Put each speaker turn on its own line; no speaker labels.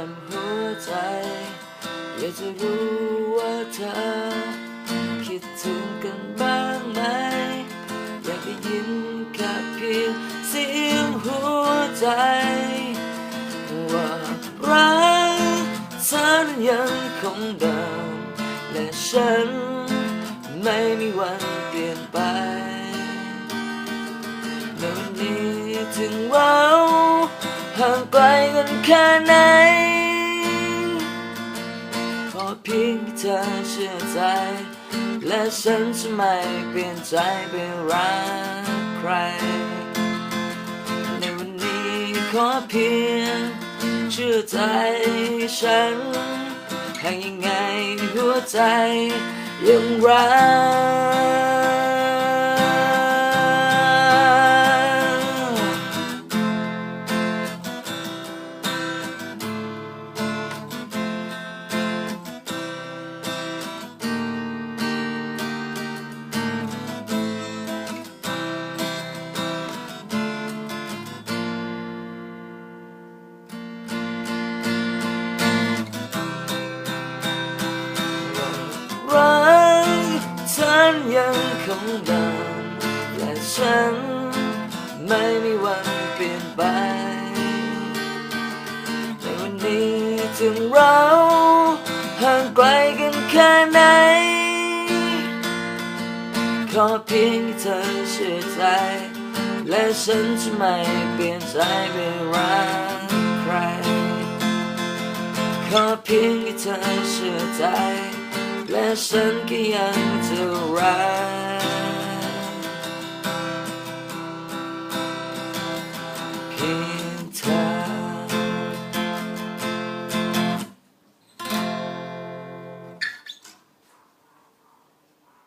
ทำหัวใจ อยากจะรู้ว่าเธอ คิดถึงกันบ้างไหม อยากได้ยินแค่เพียงเสียงหัวใจ ว่ารักเธอนั้นยังคงเดิม และฉันไม่มีวันเปลี่ยนไปในวันนี้ถึงเรา ห่างไกลกันแค่ไหน ขอเพียงเธอเชื่อใจ และฉันจะไม่เปลี่ยนใจไปรักใคร ในวันนี้ขอเพียงเชื่อใจฉันให้ยังไงหัวใจยังรัก ยังคงเดิมและฉันไม่มีวันเปลี่ยนไป ในวันนี้ถึงเราห่างไกลกันแค่ไหน ขอเพียงแค่เธอเชื่อใจ และฉันจะไม่เปลี่ยนใจไปรักใคร ขอเพียงเธอเชื่อใจ และฉันก็ยังจะรัก เพีย